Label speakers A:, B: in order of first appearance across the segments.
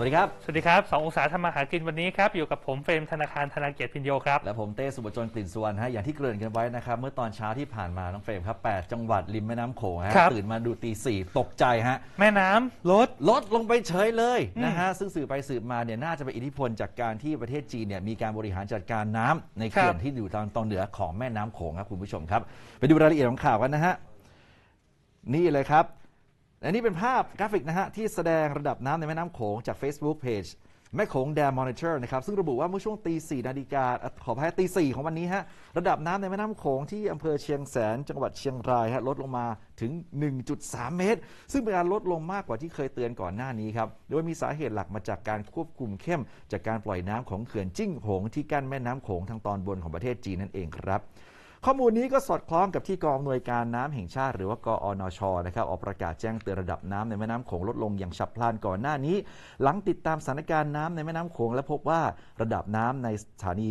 A: สวัสดีครับ
B: สวัสดีครับสององศาทำมาหากินวันนี้ครับอยู่กับผมเฟรมธนาคารธนาเกียรติพินโยครับ
A: และผมเต้สุบจนกลิ่นสุวรรณฮะอย่างที่เกริ่นกันไว้นะครับ เมื่อตอนเช้าที่ผ่านมาน้องเฟรมครับ 8 จังหวัดริมแม่น้ำโขงฮะ
B: ครับ
A: ตื่นมาดูตีสี่ตกใจฮะ
B: แม่น้ำ ลด
A: ลดลงไปเฉยเลย
B: อืม
A: นะฮะซึ่งสืบไปสืบมาเนี่ยน่าจะเป็นอิทธิพลจากการที่ประเทศจีนเนี่ยมีการบริหารจัดการน้ำในเขื่อนที่อยู่ทางตอนเหนือของแม่น้ำโขงครับคุณผู้ชมครับ ไปดูรายละเอียดของข่าวกันนะฮะ นี่เลยครับ อันนี้เป็นภาพกราฟิกนะฮะที่แสดงระดับน้ำในแม่น้ำโขงจาก Facebook Page แม่โขงแดมมอนิเตอร์นะครับซึ่งระบุว่าเมื่อช่วงตีสี่นาฬิกาขออภัยตีสี่ของวันนี้ฮะระดับน้ำในแม่น้ำโขงที่อำเภอเชียงแสน จังหวัดเชียงรายฮะลดลงมาถึง 1.3 เมตร ซึ่งเป็นการลดลงมากกว่าที่เคยเตือนก่อนหน้านี้ครับโดยมีสาเหตุหลักมาจากการควบคุมเข้ม จากการปล่อยน้ำของเขื่อนจิ้งโหงที่กั้นแม่น้ำโขงทางตอนบนของประเทศจีนนั่นเองครับ ข้อมูลนี้ก็สอดคล้องกับที่กองอำนวยการน้ำแห่งชาติ หรือว่ากอนชนะครับออกประกาศแจ้งเตือนระดับน้ำในแม่น้ำโขงลดลงอย่างฉับพลันก่อนหน้านี้ หลังติดตามสถานการณ์น้ำในแม่น้ำโขงและพบว่าระดับน้ำในสถานี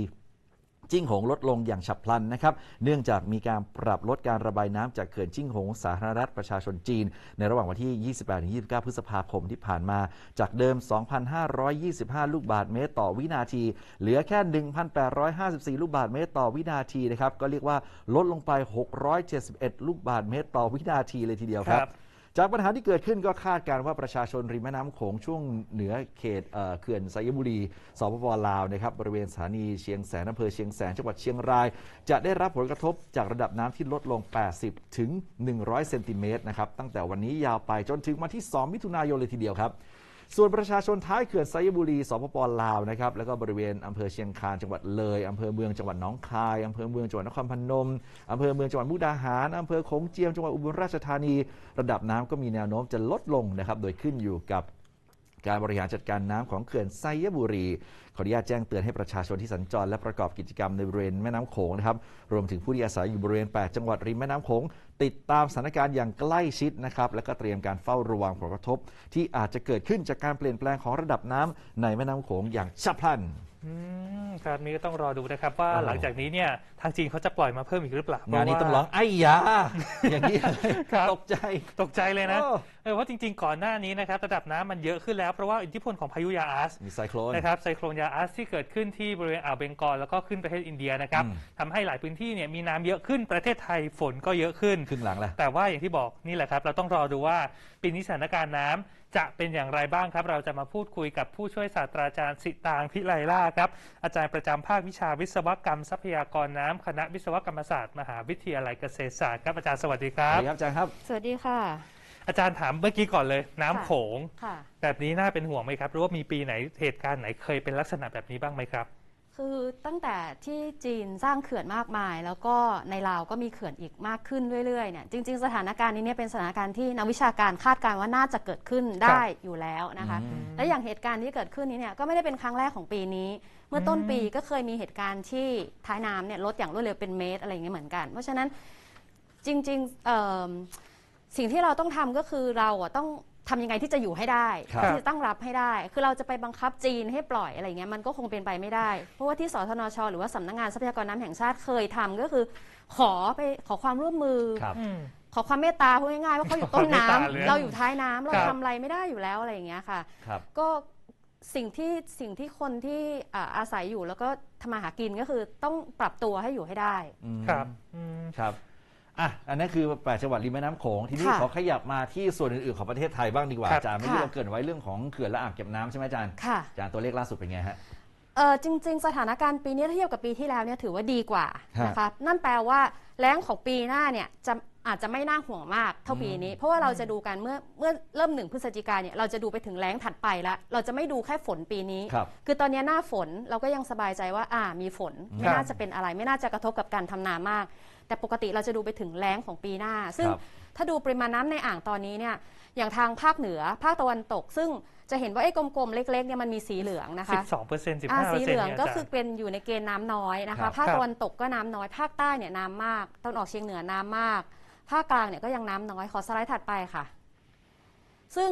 A: จิ้งหงลดลงอย่างฉับพลันนะครับ เนื่องจากมีการปรับลดการระบายน้ำจากเขื่อนจิ้งหง สาธารณรัฐประชาชนจีน ในระหว่างวันที่ 28-29 พฤษภาคมที่ผ่านมา จากเดิม 2,525 ลูกบาศก์เมตรต่อวินาที เหลือแค่ 1,854 ลูกบาศก์เมตรต่อวินาทีนะครับ ก็เรียกว่าลดลงไป 671 ลูกบาศก์เมตรต่อวินาทีเลยทีเดียวครับ
B: ครับ
A: จากปัญหาที่เกิดขึ้นก็คาดการณ์ว่าประชาชนริมแม่น้ำโขงช่วงเหนือเขตเอ่อเขื่อนไซยบุรีสปปลาวนะครับบริเวณสถานีเชียงแสนอำเภอเชียงแสนจังหวัดเชียงราย จะได้รับผลกระทบจากระดับน้ำที่ลดลง 80 ถึง 100 เซนติเมตรนะครับตั้งแต่วันนี้ยาวไปจนถึงวันที่ 2 มิถุนายนเลยทีเดียวครับ ส่วนประชาชนท้ายเขื่อนไซยบุรีสปปลาวนะครับแล้วก็บริเวณอำเภอเชียงคานจังหวัดเลยอำเภอเมืองจังหวัดหนองคายอำเภอเมืองจังหวัดนครพนมอำเภอเมืองจังหวัดมุกดาหารอำเภอโขงเจียมจังหวัดอุบลราชธานี ระดับน้ำก็มีแนวโน้มจะลดลงนะครับโดยขึ้นอยู่กับ การบริหารจัดการน้ำของเขื่อนไซยบุรี ขออนุญาตแจ้งเตือนให้ประชาชนที่สัญจรและประกอบกิจกรรมในบริเวณแม่น้ำโขงนะครับ รวมถึงผู้ที่อาศัยอยู่บริเวณ 8 จังหวัดริมแม่น้ำโขง ติดตามสถานการณ์อย่างใกล้ชิดนะครับ และก็เตรียมการเฝ้าระวังผลกระทบ ที่อาจจะเกิดขึ้นจากการเปลี่ยนแปลงของระดับน้ำในแม่น้ำโขงอย่างฉับพลัน
B: อืมครับนี้ก็ต้องรอดูนะครับว่า
A: โอ้โห
B: หลังจากนี้เนี่ยทางจีนเขาจะปล่อยมาเพิ่มอีกหรือเปล่างา
A: นนี้
B: เพ
A: ต้อง
B: ราะว่า
A: ร้องไอ้ยา อย่างนี้เลย
B: ครับ
A: ตกใจ
B: ตกใจเลยนะ
A: โอ้
B: เออเพราะจริง ๆ ก่อนหน้านี้นะครับระดับน้ำมันเยอะขึ้นแล้ว เพราะว่าอิทธิพลของพายุยาอัส
A: มีไซโคลน
B: นะครับไซโคลนยาอัสที่เกิดขึ้นที่บริเวณอ่าวเบงกอลแล้วก็ขึ้นประเทศอินเดียนะครับ
A: อืม
B: ทำให้หลายพื้นที่เนี่ยมีน้ำเยอะขึ้นประเทศไทยฝนก็เยอะขึ้น
A: ครึ่งหลังแหละ
B: แต่ว่าอย่างที่บอกนี่แหละครับเราต้องรอดูว่าปีนี้สถานการณ์น้ำ จะเป็นอย่างไรบ้างครับ เราจะมาพูดคุยกับผู้ช่วยศาสตราจารย์สิตางพิไลล่าครับอาจารย์ประจำภาควิชาวิศวกรรมทรัพยากรน้ำคณะวิศวกรรมศาสตร์มหาวิทยาลัยเกษตรศาสตร์ครับอาจารย์สวัสดีค
A: ส
B: รั
A: วัส
B: บ
A: ดีครับอาจารย์ครับ
C: สวัสดีค่ะ
B: อาจารย์ถามเมื่อกี้ก่อนเลย น้ำ
C: ค่ะ
B: โขง
C: ค่ะ
B: แบบนี้น่าเป็นห่วงไหมครับหรือว่ามีปีไหนเหตุการณ์ไหนเคยเป็นลักษณะแบบนี้บ้างไหมครับ
C: คือตั้งแต่ที่จีนสร้างเขื่อนมากมาย แล้วก็ในลาวก็มีเขื่อนอีกมากขึ้นเรื่อยๆเนี่ยจริง ๆ สถานการณ์นี้เนี่ยเป็นสถานการณ์ที่นักวิชาการคาดการณ์ว่าน่าจะเกิดขึ้นได้อยู่แล้วนะคะ
A: อืม
C: และอย่างเหตุการณ์ที่เกิดขึ้นนี้เนี่ยก็ไม่ได้เป็นครั้งแรกของปีนี้ เมื่อต้นปีก็เคยมีเหตุการณ์ที่ท้ายน้ำเนี่ยลดอย่างรวดเร็วเป็นเมตรอะไรอย่างเงี้ยเหมือนกัน เพราะฉะนั้นจริงๆเอิ่มสิ่งที่เราต้องทำก็คือเราอะต้อง ทำยังไงที่จะอยู่ให้ได้
A: ครับ
C: ที่จะตั้งรับให้ได้ คือเราจะไปบังคับจีนให้ปล่อยอะไรเงี้ยมันก็คงเป็นไปไม่ได้ เพราะว่าที่สทนชหรือว่าสำนักงานทรัพยากรน้ำแห่งชาติเคยทำก็คือ ขอไปขอความร่วมมือ
A: ครับ
B: อืม
C: ขอความเมตตาพูดง่ายๆว่าเขาอยู่ต้นน้ำ
B: ขอความเมตตาเลย
C: เราอยู่ท้ายน้ำเรา
B: ครับ
C: ทำอะไรไม่ได้อยู่แล้วอะไรอย่างเงี้ยค่ะ
A: ครับ
C: ก็สิ่งที่สิ่งที่คนที่อ่าอาศัยอยู่แล้วก็ทำมาหากินก็คือต้องปรับตัวให้อยู่ให้ได้
A: อืม
B: ครับอืม
A: ครับ อะอันนั้นคือแปดจังหวัดริมแม่น้ำโขงทีนี้
C: ค่ะ
A: ขอขยับมาที่ส่วนอื่นๆของประเทศไทยบ้างดีกว่า
B: ครับ
A: อาจารย์เมื่อกี้
C: ค่ะ
A: เราเกริดไว้เรื่องของเขื่อนและอ่างเก็บน้ำใช่ไหมอาจารย์
C: ค่ะ
A: อาจารย์ตัวเลขล่าสุดเป็นไงฮะ
C: เออจริง ๆ สถานการณ์ปีนี้ถ้าเทียบกับปีที่แล้วเนี่ยถือว่าดีกว่า
A: ฮะ
C: นะคะนั่นแปลว่าแล้งของปีหน้าเนี่ยจะอาจจะไม่น่าห่วงมากเท่าปีนี้ เพราะว่าเราจะดูกันเมื่อเมื่อเริ่มหนึ่งพฤศจิกาเนี่ยเราจะดูไปถึงแล้งถัดไปแล้วเราจะไม่ดูแค่ฝนปีนี้
A: ครับ
C: คือตอนนี้หน้าฝนเราก็ยังสบายใจว่าอ่ามีฝน ไม่
B: ครับ
C: น่าจะเป็นอะไร ไม่น่าจะกระทบกับการทำนามาก แต่ปกติเราจะดูไปถึงแล้งของปีหน้า ซึ่ง
A: ครับ
C: ถ้าดูปริมาณน้ำในอ่างตอนนี้เนี่ยอย่างทางภาคเหนือภาคตะวันตก ซึ่งจะเห็นว่าไอ้กลมๆเล็กๆเนี่ยมันมีสีเหลืองนะคะ
B: สิบสองเปอร์เซ็นต์สิบ
C: อ่า
B: ห้าเปอ
C: สี
B: ร์
C: เห
B: เซ็น
C: ลื
B: ต์
C: อง
B: เนี่ย
C: ก็
B: อาจาร
C: คือ
B: ย์
C: เป็นอยู่ในเกณฑ์น้ำน้อยนะ
A: ครั
C: คะ
A: บ
C: ภาค
B: ครับ
C: ตะวันตกก็น้ำน้อย ภาคใต้เนี่ยน้ำมากตะวันออกเฉียงเหนือน้ำมาก ภาคกลางเนี่ยก็ยังน้ำน้อยขอสไลด์ถัดไปค่ะ ซึ่ง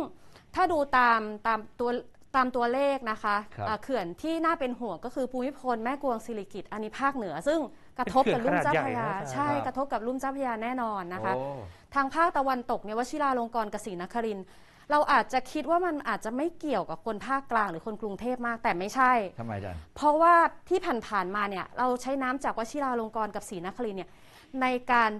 C: ถ้าดูตามตามตัวตามตัวเลขนะคะ
A: ครับ
C: อ่าเขื่อนที่น่าเป็นห่วงก็คือภูมิพลแม่กวงศิริกิตอันนี้ภาคเหนือ ซึ่ง กระทบกับลุ่มเจ้าพระยา
B: เป็นเขื่อนขนาดใหญ่นะ
C: ใช่
A: ครับ
C: กระทบกับลุ่มเจ้าพระยาแน่นอนนะคะ
A: โอ้
C: ทางภาคตะวันตกเนี่ยวชิราลงกรณ์กสินครินทร์เราอาจจะคิดว่ามันอาจจะไม่เกี่ยวกับคนภาคกลางหรือคนกรุงเทพมากแต่ไม่ใช่
A: ทำไมอาจารย์
C: เพราะว่าที่ผ่านๆมาเนี่ยเราใช้น้ำจากวชิราลงกรณ์กับศรีนครินทร์เนี่ยในการ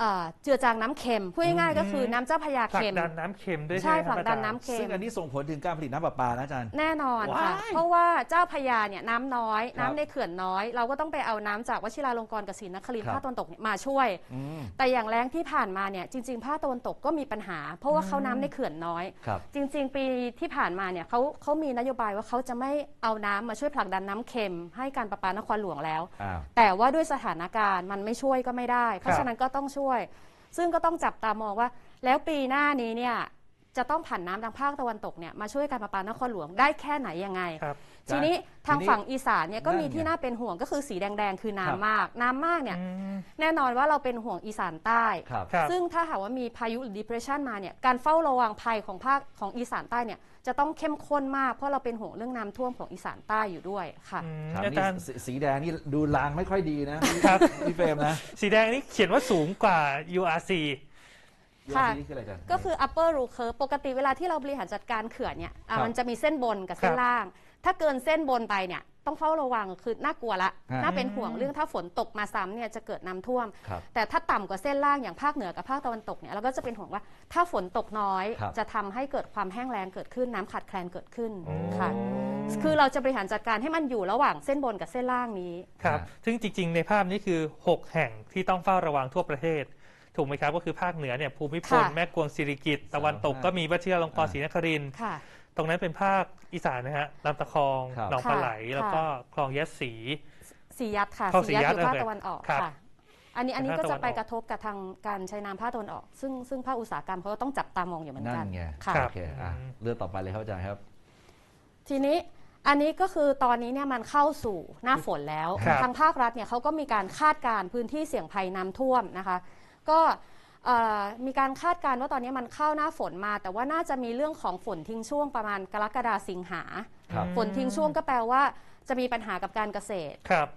C: เอ่อเจือจางน้ำเค็มพูดง่ายๆก็คือน้ำเจ้าพระยา
B: ผลัก
C: เค็ม
B: ดันน้ำเค็มด้วย
C: ใช่
B: ไหม
C: ผลักดัน
B: อาจารย์
C: น้ำเค็
A: ซึ่
C: ม
A: งอันนี้ส่งผลถึงการผลิตน้ำประปานะอาจารย์
C: แน่นอนค่ะ
A: ว้าย
C: เพราะว่าเจ้าพระยาเนี่ยน้ำน้อย
A: ครับ
C: น้ำในเขื่อนน้อย เราก็ต้องไปเอาน้ำจากวชิราลงกรณ์กับศรีนครินทร์
A: ครับ
C: ภาคตะวันตกเนี่ยมาช่วย
A: อืม
C: แต่อย่างแรงที่ผ่านมาเนี่ยจริงๆภาคตะวันตกก็มีปัญหา เพราะว่าเขาน้ำในเขื่อนน้อย
A: ครับ
C: จริง ๆ ปีที่ผ่านมาเนี่ยเขาเขามีนโยบายว่าเขาจะไม่เอาน้ำมาช่วยผลักดันน้ำเค็ม ให้การประปานครหลวงแล้ว
A: อ้าว
C: แต่ว่าด้วยสถานการณ์มันไม่ช่วยก็ไม่ได้ เพราะฉะนั้นก็ต้องช่วยซึ่งก็ต้องจับตามองว่า แล้วปีหน้านี้เนี่ย จะต้องผ่านน้ำทางภาคตะวันตกเนี่ยมาช่วยการประปานครหลวงได้แค่ไหนยังไง
B: ครับ
C: ทีนี้ทาง
A: ทีนี้
C: ฝั่งอีสานเนี่ยก็มี
A: นั่นไง
C: ที่น่าเป็นห่วงก็คือสีแดงๆ คือน้ำ
A: ครับ
C: มาก น้ำมากเนี่ย
B: อืม
C: แน่นอนว่าเราเป็นห่วงอีสานใต้
A: ครับ
B: ครับ
C: ซึ่งถ้าหากว่ามีพายุหรือ depression มาเนี่ยการเฝ้าระวังภัยของภาคของอีสานใต้เนี่ยจะต้องเข้มข้นมากเพราะเราเป็นห่วงเรื่องน้ำท่วมของอีสานใต้อยู่ด้วยค่ะ
B: อืม
A: ครับ
B: อา
A: นี่
B: จารย์
A: สีสีแดงนี่ดูลางไม่ค่อยดีนะครับ พี่เฟรมนะ
B: สีแดงนี่เขียนว่าสูงกว่า URC
C: ค่ะ
A: ยอดนี่คืออะไรอาจารย์
C: ก็คือ upper roof curve ปกติเวลาที่เราบริหารจัดการเขื่อนเนี่ยอะ
A: ครับ
C: มันจะมีเส้นบนกับเส้น
B: ครับ
C: ล่าง ถ้าเกินเส้นบนไปเนี่ยต้องเฝ้าระวังคือน่ากลัวละ
A: ฮะ
C: น่าเป็นห่วงเรื่องถ้าฝนตกมาซ้ำเนี่ยจะเกิดน้ำท่วม
A: ครับ
C: แต่ถ้าต่ำกว่าเส้นล่างอย่างภาคเหนือกับภาคตะวันตกเนี่ยเราก็จะเป็นห่วงว่าถ้าฝนตกน้อย
A: ครับ
C: จะทำให้เกิดความแห้งแล้งเกิดขึ้นน้ำขาดแคลนเกิดขึ้น
A: โอ้
C: ค่ะ คือเราจะบริหารจัดการให้มันอยู่ระหว่างเส้นบนกับเส้นล่างนี้
B: ครับ
A: ฮะ
B: ซึ่งจริง ๆ ในภาพนี้คือ 6 แห่งที่ต้องเฝ้าระวังทั่วประเทศ ถูกไหมครับก็คือภาคเหนือเนี่ยภูมิพล
C: ค่ะ
B: แม่กวงสิริกิตตะวันตก
A: สาม
B: ก็มีวชิรลงกรณ์
A: อ่า
B: ศรีนครินทร์
C: ค่ะ
B: ตรงนั้นเป็นภาคอีสานนะฮะลำตะคอง
A: ครับ
B: หนองปลาไหล
C: ค่ะ
B: แล้วก็คลองยะสี
C: สียัดค่ะ
B: เข้า
C: สียัด
B: สียัด
C: อยู่ภาค
B: โอเค
C: ตะวันออก
B: ครับ
C: ค่ะ อันนี้อันนี้
B: ภาค
C: ก็
B: ตะวั
C: จะ
B: น
C: ไป
B: ออก
C: กระทบกับทางการใช้น้ำภาคตะวันออก ซึ่งซึ่งภาคอุตสาหกรรมเขาก็ต้องจับตามองอยู่เหมือน
A: นั่
C: กัน
A: นไง
C: ค่ะ
B: ครั
A: โอบเคอะ
B: อืม
A: เรื่องต่อไปเลยครับอาจารย์ครับ
C: ทีนี้อันนี้ก็คือตอนนี้เนี่ยมันเข้าสู่หน้าฝนแล้ว
B: ครับ
C: ทางภาครัฐเนี่ยเขาก็มีการคาดการณ์พื้นที่เสี่ยงภัยน้ำท่วมนะคะ ก็เอ่อมีการคาดการณ์ว่าตอนนี้มันเข้าหน้าฝนมา แต่ว่าน่าจะมีเรื่องของฝนทิ้งช่วงประมาณกรกฎาสิงหา
A: ครับ
C: ฝนทิ้งช่วงก็แปลว่าจะมีปัญหากับการเกษตร
B: ครับ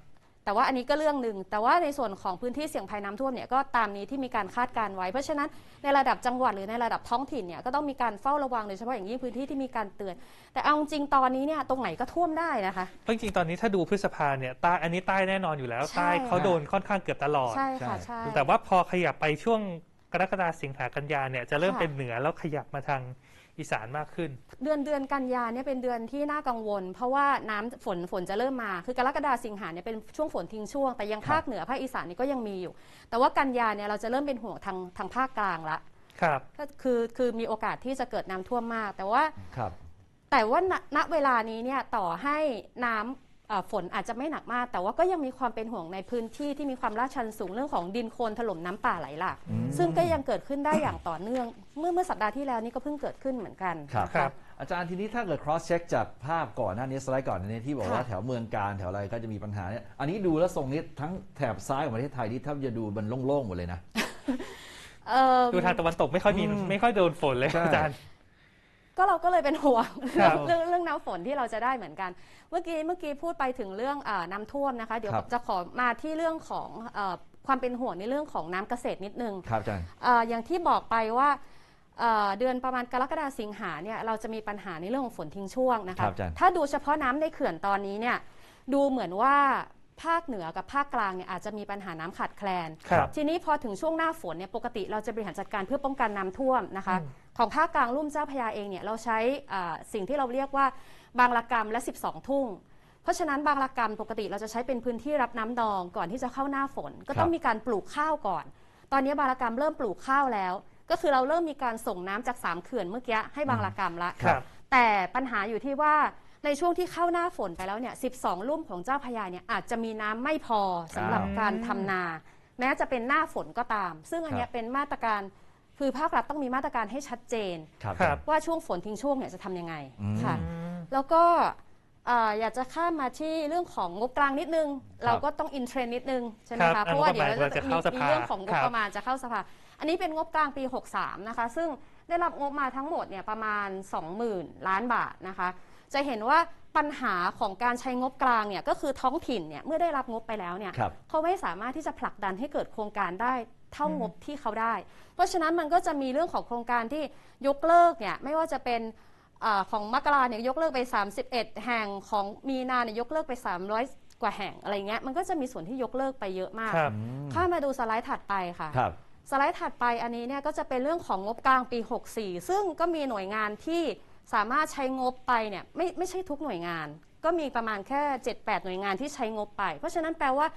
C: แต่ว่าอันนี้ก็เรื่องหนึ่ง แต่ว่าในส่วนของพื้นที่เสี่ยงภัยน้ำท่วมเนี่ยก็ตามนี้ที่มีการคาดการณ์ไว้ เพราะฉะนั้นในระดับจังหวัดหรือในระดับท้องถิ่นเนี่ยก็ต้องมีการเฝ้าระวังโดยเฉพาะอย่างยิ่งพื้นที่ที่มีการเตือน แต่เอาจริงๆตอนนี้เนี่ยตรงไหนก็ท่วมได้นะคะ
B: เพราะจริงๆตอนนี้ถ้าดูพฤษภาเนี่ยใต้อันนี้ใต้แน่นอนอยู่แล้ว
C: ใช่
B: ใต้เขาโดนค่อนข้างเกือบตลอด
C: ใช่ค่ะ
A: ใช่
C: ใช่
B: แต่ว่าพอขยับไปช่วงกรกฎาสิงหากันยาเนี่ยจะเริ่ม
C: ค่ะ
B: เป็นเหนือแล้วขยับมาทาง อีสานมากขึ้น
C: เดือนเดือนกันยาเนี่ยเป็นเดือนที่น่ากังวล เพราะว่าน้ำฝนฝนจะเริ่มมา คือกรกฎาสิงหาเนี่ยเป็นช่วงฝนทิ้งช่วง แต่ยังภาคเหนือภาคอีสานนี่ก็ยังมีอยู่ แต่ว่ากันยาเนี่ยเราจะเริ่มเป็นห่วงทางทางภาคกลางละ
B: ครับ
C: ก็คือคือมีโอกาสที่จะเกิดน้ำท่วมมาก แต่ว่า
A: ครับ
C: แต่ว่าณณเวลานี้เนี่ยต่อให้น้ำเอ่อ ฝนอาจจะไม่หนักมาก แต่ว่าก็ยังมีความเป็นห่วงในพื้นที่ที่มีความลาดชันสูงเรื่องของดินโคลนถล่มน้ำป่าไหลหลาก
A: อืม
C: ซึ่งก็ยังเกิดขึ้นได้อย่างต่อเนื่อง เมื่อเมื่อสัปดาห์ที่แล้วนี่ก็เพิ่งเกิดขึ้นเหมือนกัน
A: ครับ
B: ครับ
A: อาจารย์ทีนี้ถ้าเกิด cross check จากภาพก่อนหน้านี้สไลด์ก่อนหน้านี้ที่บอกว่า
C: ค่ะ
A: แถวเมืองการแถวอะไรก็จะมีปัญหาเนี่ยอันนี้ดูแล้วทรงนี้ทั้งแถบซ้ายของประเทศไทยนี่ถ้าจะดูมันโล่งๆหมดเลยนะ
C: เอ่อ
B: ดูทางตะวันตกไม่ค่อยมี
A: อืม
B: ไม่ค่อยโดนฝนเลย
A: ใช่
B: อาจารย์
C: ก็เราก็เลยเป็นห่วง
B: ครับ
C: เรื่องเรื่องน้ำฝนที่เราจะได้เหมือนกัน เมื่อกี้เมื่อกี้พูดไปถึงเรื่องอาน้ำท่วมนะคะ เดี๋ยว
A: ครับ
C: จะขอมาที่เรื่องของเออความเป็นห่วงในเรื่องของน้ำเกษตรนิดนึง
A: ครับอาจารย์
C: เอ่ออย่างที่บอกไปว่าเอ่อเดือนประมาณกรกฎาสิงหาเนี่ยเราจะมีปัญหาในเรื่องของฝนทิ้งช่วงนะ
A: ครั
C: คะ
A: บอาจารย์
C: ถ้าดูเฉพาะน้ำในเขื่อนตอนนี้เนี่ยดูเหมือนว่าภาคเหนือกับภาคกลางเนี่ยอาจจะมีปัญหาน้ำขาดแคลน
B: ครับ
C: ทีนี้พอถึงช่วงหน้าฝนเนี่ยปกติเราจะบริหารจัดการเพื่อป้องกันน้ำท่วมนะคะ
B: อืม
C: ของภาคกลางลุ่มเจ้าพระยาเองเนี่ยเราใช้อ่าสิ่งที่เราเรียกว่าบางละกรรมและ 12 ทุ่ง เพราะฉะนั้นบางละกรรมปกติเราจะใช้เป็นพื้นที่รับน้ำนองก่อนที่จะเข้าหน้าฝน ก็ต้องมีการปลูกข้าวก่อน ตอนนี้บางละกรรมเริ่มปลูกข้าวแล้ว ก็คือเราเริ่มมีการส่งน้ำจากสามเขื่อนเมื่อกี้ให้บางละกรรมละ
B: ครับ
C: แต่ปัญหาอยู่ที่ว่าในช่วงที่เข้าหน้าฝนไปแล้วเนี่ย 12 ลุ่มของเจ้าพระยาเนี่ยอาจจะมีน้ำไม่พอสำหรับ
B: อ้าว
C: การทำนา แม้จะเป็นหน้าฝนก็ตาม ซึ่งอันเนี้
A: ครั
C: ย
A: บ
C: เป็นมาตรการ คือภาครัฐต้องมีมาตรการให้ชัดเจน
A: ครับ
B: ครับ
C: ว่าช่วงฝนทิ้งช่วงเนี่ยจะทำยังไง
A: อืม
C: ค่ะ แล้วก็เอ่ออยากจะข้ามมาที่เรื่องของงบกลางนิดนึง เราก็ต้องอินเทรนด์นิดนึงใช่ไหม
B: ครั
C: คะ
B: บ
C: เพราะว่าเดี๋ยวเรา
B: งบประมาณ
C: จะ
B: จะ
C: มี
B: เข้าส
C: มี
B: ภา
C: เรื่องของงบ
B: ครับ
C: ประมาณจะเข้าสภาอันนี้เป็นงบกลางปี 63 นะคะ ซึ่งได้รับงบมาทั้งหมดเนี่ยประมาณ 20,000 ล้านบาทนะคะ จะเห็นว่าปัญหาของการใช้งบกลางเนี่ยก็คือท้องถิ่นเนี่ยเมื่อได้รับงบไปแล้วเนี่ย
A: ครับ
C: เขาไม่สามารถที่จะผลักดันให้เกิดโครงการได้ เท่างบที่เขาได้ เพราะฉะนั้นมันก็จะมีเรื่องของโครงการที่ยกเลิกเนี่ยไม่ว่าจะเป็นอาของมกราเนี่ยยกเลิกไป 31 แห่งของมีนาเนี่ยยกเลิกไป 300 กว่าแห่งอะไรเงี้ยมันก็จะมีส่วนที่ยกเลิกไปเยอะมาก
B: ครับ
C: ข้ามาดูสไลด์ถัดไปค่ะ
A: ครับ
C: สไลด์ถัดไปอันนี้เนี่ยก็จะเป็นเรื่องของงบกลางปี 64 ซึ่งก็มีหน่วยงานที่สามารถใช้งบไปเนี่ยไม่ไม่ใช่ทุกหน่วยงาน ก็มีประมาณแค่ 7-8 หน่วยงานที่ใช้งบไป เพราะฉะนั้นแปลว่า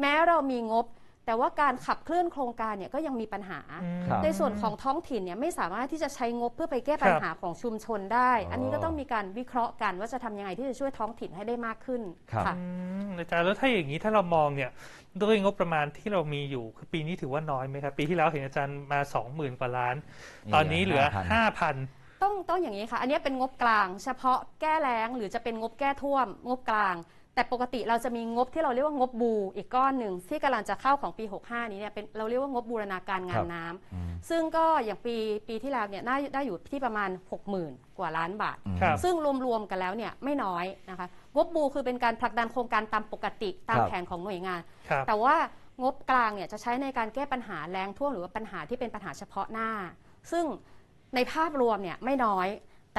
C: แม้เรามีงบ แต่ว่าการขับเคลื่อนโครงการเนี่ยก็ยังมีปัญหา
A: ครับ
C: ในส่วนของท้องถิ่นเนี่ยไม่สามารถที่จะใช้งบเพื่อไปแก้ปัญหาของชุมชนได้
A: อ๋ออั
C: อันนี้ก็ต้องมีการวิเคราะห์กันว่าจะทำยังไงที่จะช่วยท้องถิ่นให้ได้มากขึ้น
A: ครับ
C: ค่ะ
B: อืมอาจารย์แล้วถ้าอย่างนี้ถ้าเรามองเนี่ยด้วยงบประมาณที่เรามีอยู่คือปีนี้ถือว่าน้อยไหมครับ ปีที่แล้วเห็นอาจารย์มาสองหมื่นกว่าล้าน
A: นี่
B: ตอนนี้เหลือ
A: 5,000
B: ห้าพัน
C: ต้องต้องอย่างนี้ค่ะ อันนี้เป็นงบกลาง เฉพาะแก้แล้งหรือจะเป็นงบแก้ท่วม งบกลาง แต่ปกติเราจะมีงบที่เราเรียกว่างบบูอีกก้อนหนึ่งที่กำลังจะเข้าของปี 65 นี้เนี่ยเป็นเราเรียกว่างบบูรณาการงานน้ำ
A: อืม
C: ซึ่งก็อย่างปีปีที่แล้วเนี่ยได้ได้อยู่ที่ประมาณ 60,000 กว่าล้านบาท
A: อืม
B: ครับ
C: ซึ่งรวมๆกันแล้วเนี่ยไม่น้อยนะคะงบบูคือเป็นการผลักดันโครงการตามปกติตาม
A: ครับ
C: แผนของหน่วยงาน
B: ครับ
C: แต่ว่างบกลางเนี่ยจะใช้ในการแก้ปัญหาแรงท่วมหรือว่าปัญหาที่เป็นปัญหาเฉพาะหน้า ซึ่งในภาพรวมเนี่ยไม่น้อย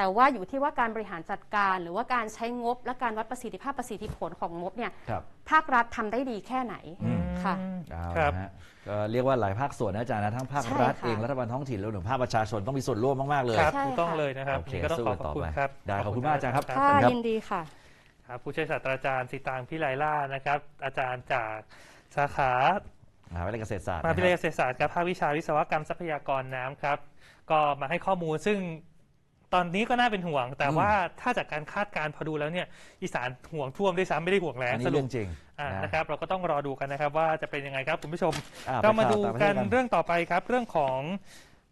C: แต่ว่าอยู่ที่ว่าการบริหารจัดการ หรือว่าการใช้งบและการวัดประสิทธิภาพประสิทธิผลของงบเนี่ย
A: ครับ
C: ภาครัฐทำได้ดีแค่ไหน
A: อืม
C: ค่ะ
A: เอา
B: ครับ
A: ละฮะก็เรียกว่าหลายภาคส่วนนะอาจารย์นะทั้งภาค
C: ใช่
A: รัฐ
C: ค่ะ
A: เองรัฐบาลท้องถิ่นรวมถึงภาคประชาชนต้องมีส่วนร่วมมากๆเลย
B: ครับ
C: ใช่
B: ถูกต้อง
C: ค่ะ
B: เลยนะครับ
A: โอเค
B: นี่ก็ต้องขอขอบคุณ
A: สู้กันต่อไป
B: ครับ
A: ได้ขอบคุณมากอาจารย์ครับ
C: ค่ะ
A: ครับ
C: ยินดีค่ะ
B: ครับ ผู้ช่วยศาสตราจารย์สิตางพิไลล่านะครับ อาจารย์จากสาขาม
A: หาวิทยาลัยเกษตรศาสตร์
B: มหาวิทยาลัย
A: นะ
B: เกษตรศาสตร์ครับภาควิชาวิศวกรรมทรัพยากรน้ำครับ ก็มาให้ข้อมูลซึ่ง ตอนนี้ก็น่าเป็นห่วง แต่ว่าถ้าจากการคาดการณ์พอดูแล้วเนี่ยอีสานห่วงท่วมด้วยซ้ำไม่ได้ห่วงแล้
A: อั
B: ง
A: นนี้
B: สรุ
A: เรื่
B: ป
A: องจริง
B: อ่า
A: นะ
B: นะครับเราก็ต้องรอดูกันนะครับว่าจะเป็นยังไงครับคุณผู้ชม
A: อ่
B: เรามา
A: ไป
B: ดู
A: ข่วต่งประเท
B: กั
A: ศ
B: นเรื่องต่อไปครับเรื่องของ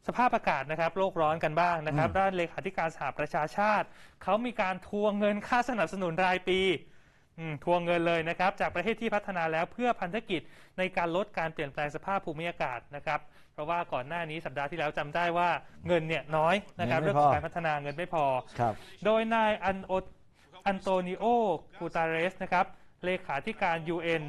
B: สภาพอากาศนะครับโลกร้อนกันบ้างนะครับ
A: อืม
B: ด้านเลขาธิการสหประชาชาติเขามีการทวงเงินค่าสนับสนุนรายปีอืม ทวงเงินเลยนะครับ จากประเทศที่พัฒนาแล้วเพื่อพันธกิจในการลดการเปลี่ยนแปลงสภาพภูมิอากาศนะครับ เพราะว่าก่อนหน้านี้สัปดาห์ที่แล้วจำได้ว่าเงินเนี่ยน้อยนะครับ
A: เงินไม่
B: เรื่องของ
A: พอ
B: การพัฒนาเงินไม่พอ
A: ครับ
B: โดยนายอันโออันโตนิโอกูตาเรสนะครับเลขาธิการ UN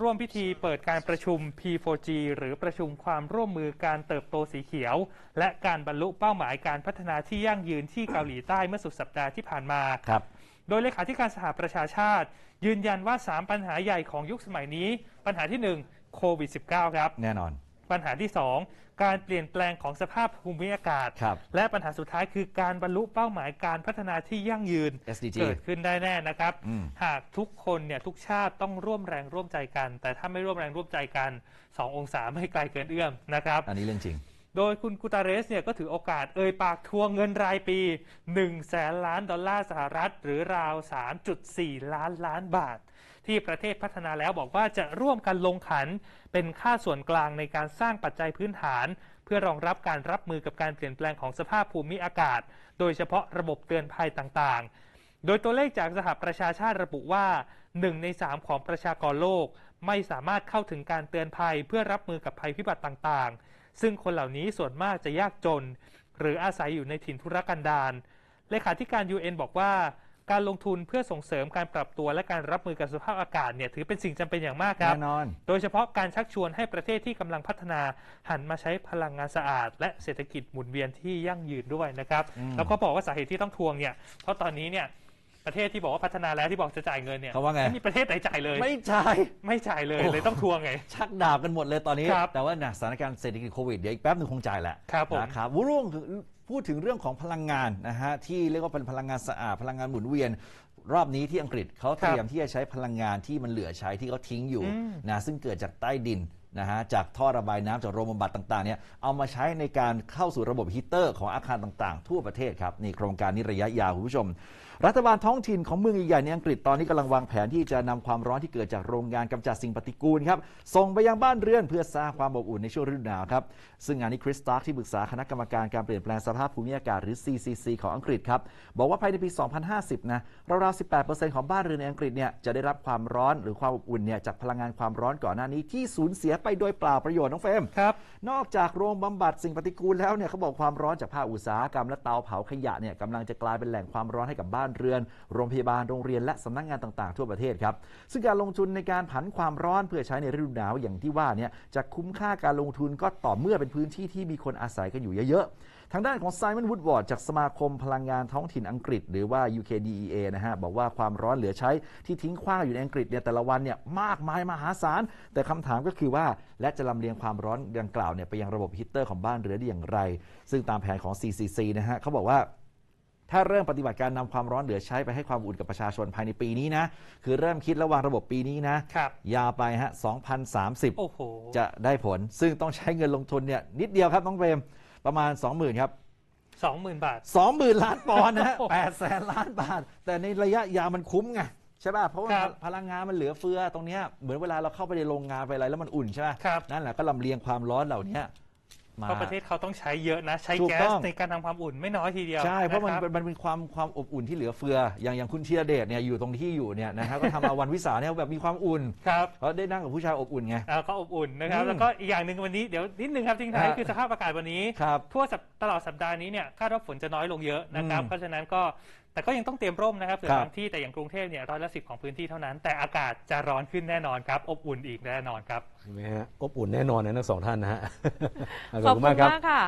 B: ร่วมพิธีเปิดการประชุม P4G หรือประชุมความร่วมมือการเติบโตสีเขียว และการบรรลุเป้าหมายการพัฒนาที่ยั่งยืนที่เกาหลีใต้เมื่อสุดสัปดาห์ที่ผ่านมา
A: ครับ
B: โดยเลขาธิการสหประชาชาติ ยืนยันว่า 3 ปัญหาใหญ่ของยุคสมัยนี้ ปัญหาที่ 1 โควิด -19 ครับ
A: แน่นอน
B: ปัญหาที่ 2 การเปลี่ยนแปลงของสภาพภูมิอากาศ
A: ครับ
B: และปัญหาสุดท้ายคือการบรรลุเป้าหมายการพัฒนาที่ยั่งยืน
A: SDG
B: เกิดขึ้นได้แน่นะครับ
A: อืม
B: หากทุกคนเนี่ยทุกชาติต้องร่วมแรงร่วมใจกัน แต่ถ้าไม่ร่วมแรงร่วมใจกัน 2 องศาไม่ไกลเกินเอื้อมนะครับ
A: อันนี้เรื่องจริง
B: โดยคุณกูตาเรสเนี่ยก็ถือโอกาสเอ่ยปากทวงเงินรายปี1แสนล้านดอลลาร์สหรัฐ หรือราว 3.4 ล้านล้านบาท ที่ประเทศพัฒนาแล้วบอกว่าจะร่วมกันลงขัน เป็นค่าส่วนกลางในการสร้างปัจจัยพื้นฐาน เพื่อรองรับการรับมือกับการเปลี่ยนแปลงของสภาพภูมิอากาศ โดยเฉพาะระบบเตือนภัยต่างๆโดยตัวเลขจากสหประชาชาติระบุว่า 1 ใน 3 ของประชากรโลก ไม่สามารถเข้าถึงการเตือนภัยเพื่อรับมือกับภัยพิบัติต่างๆ ซึ่งคนเหล่านี้ส่วนมากจะยากจน หรืออาศัยอยู่ในถิ่นทุรกันดารเลขาธิการ UN บอกว่าการลงทุนเพื่อส่งเสริมการปรับตัวและการรับมือกับสภาพอากาศเนี่ยถือเป็นสิ่งจำเป็นอย่างมากครับ
A: แน่นอน
B: โดยเฉพาะการชักชวนให้ประเทศที่กำลังพัฒนาหันมาใช้พลังงานสะอาด และเศรษฐกิจหมุนเวียนที่ยั่งยืนด้วยนะครับ
A: อืม
B: แล้วก็บอกว่าสาเหตุที่ต้องทวงเนี่ยเพราะตอนนี้เนี่ย ประเทศที่บอกว่าพัฒนาแล้วที่บอกจะจ่ายเงินเนี่ย
A: เขาว่าไง
B: ไม่มีประเทศไหนจ่ายเลย
A: ไม่ใช่
B: ไม่จ่ายเลย
A: โอ้
B: เลยต้องทวงไง
A: ชักดาบกันหมดเลยตอนนี้
B: ครับ
A: แต่ว่านะสถานการณ์เศรษฐกิจโควิดเดี๋ยวอีกแป๊บหนึงคงจ่ายแหละ
B: ครับผม
A: นะครับวูร่วงพูดถึงเรื่องของพลังงานนะฮะที่เรียกว่าเป็นพลังงานสะอาดพลังงานหมุนเวียน รอบนี้ที่อังกฤษเขาเตรียมที่จะใช้พลังงานที่มันเหลือใช้ที่เขาทิ้งอยู่
B: อืม
A: นะซึ่งเกิดจากใต้ดิน นะฮะจากท่อระบายน้ำจากโรงบำบัดต่างๆเนี่ยเอามาใช้ในการเข้าสู่ระบบฮีเตอร์ของอาคารต่างๆ ทั่วประเทศครับนี่โครงการนี้ระยะยาวคุณผู้ชม รัฐบาลท้องถิ่นของเมืองใหญ่ในอังกฤษตอนนี้กำลังวางแผนที่จะนำความร้อนที่เกิดจากโรงงานกำจัดสิ่งปฏิกูลครับส่งไปยังบ้านเรือนเพื่อสร้างความอบอุ่นในช่วงฤดูหนาวครับซึ่งงานนี้คริสตักที่ปรึกษาคณะกรรมการการเปลี่ยนแปลงสภาพภูมิอากาศหรือ CCC ของอังกฤษครับบอกว่าภายในปี 2050 นะราวๆ 18%ของบ้านเรือนในอังกฤษเนี่ยจะได้รับความร้อนหรือความอบอุ่นเนี่ยจากพลังงานความร้อนก่อนหน้านี้ที่สูญเสียไปโดยเปล่าประโยชน์น้องเฟรม
B: ครับ
A: นอกจากโรงบำบัดสิ่งปฏิกูลแล้วเนี่ยเขาบอกความร้อนจากภาคอุตสาหกรรมและเตาเผาขยะเนี่ยกำลังจะกลายเป็นแหล่งความร้อนให้กับบ้านเรือน โรงพยาบาลโรงเรียนและสำนักงานต่างๆ ทั่วประเทศครับซึ่งการลงทุนในการผันความร้อนเพื่อใช้ในฤดูหนาวอย่างที่ว่าเนี่ยจะคุ้มค่าการลงทุนก็ต่อเมื่อเป็นพื้นที่ที่มีคนอาศัยกันอยู่เยอะๆ ทางด้านของไซมอนวูดวอร์ดจากสมาคมพลังงานท้องถิ่นอังกฤษ หรือว่า UKDEA นะฮะ บอกว่าความร้อนเหลือใช้ที่ทิ้งขว้างอยู่ในอังกฤษเนี่ยแต่ละวันเนี่ยมากมายมหาศาล แต่คำถามก็คือว่า และจะลำเลียงความร้อนดังกล่าวเนี่ยไปยังระบบฮีตเตอร์ของบ้านเรือนได้อย่างไร ซึ่งตามแผนของ CCC นะฮะเขาบอกว่าถ้าเริ่มปฏิบัติการนำความร้อนเหลือใช้ไปให้ความอุ่นกับประชาชนภายในปีนี้นะ คือเริ่มคิดระวางระบบปีนี้นะครับยาวไปฮะ 2030
B: โอ้โห
A: จะได้ผล ซึ่งต้องใช้เงินลงทุนเนี่ยนิดเดียวครับน้องเฟรม ประมาณ 20,000ครับ
B: สองหมื่นบาท
A: 20,000 ล้านปอนด์นะฮะ
B: โอ้โห
A: 8แสนล้านบาท แต่ในระยะยาวมันคุ้มไงใช่ป่ะเพราะว่า
B: ครับ
A: พลังงานมันเหลือเฟือตรงเนี้ยเหมือนเวลาเราเข้าไปในโรงงานไปอะไรแล้วมันอุ่นใช่ป่ะ
B: ครับ
A: นั่นแหละก็ลำเลียงความร้อนเหล่านี้ มา
B: เพราะประเทศเขาต้องใช้เยอะนะ ใช้
A: ถูก
B: แก๊
A: ต้
B: ส
A: อง
B: ในการทำความอุ่นไม่น้อยทีเดียว
A: ใช่เพราะมัน
B: คบ
A: มันเป็นความความอบอุ่นที่เหลือเฟือ อย่างอย่างคุณธีรเดชเนี่ยอยู่ตรงที่อยู่เนี่ยนะฮะก็ทำเอาวันวิสาเนี่ยแบบมีความอุ่น
B: ครับ
A: เพราะได้นั่งกับผู้ชายอบอุ่นไง
B: อ่าก็อบอุ่นนะครับ
A: อืม
B: แล้วก็อีกอย่างหนึ่งวันนี้เดี๋ยวนิดนึงครับทิ้งท้าย
A: ฮะ
B: คือสภาพอากาศวันนี้
A: ครับ
B: ทั่วสัปตลอดสัปดาห์นี้เนี่ยคาดว่าฝนจะน้อยลงเยอะนะครับ
A: อืม
B: เพราะฉะนั้นก็ แต่ก็ยังต้องเตรียมร่มนะครับเผื่อ
A: ครับ
B: บางที่แต่อย่างกรุงเทพเนี่ยร้อยละสิบของพื้นที่เท่านั้น แต่อากาศจะร้อนขึ้นแน่นอนครับ อบอุ่นอีกแน่นอนครับ
D: เห็นไหมฮะอบอุ่นแน่นอนนะทั้งสองท่านนะฮะข
E: ข
D: อ
E: อ
D: บบคุ
E: คุณณ
D: มากครับ
E: มากค่ะ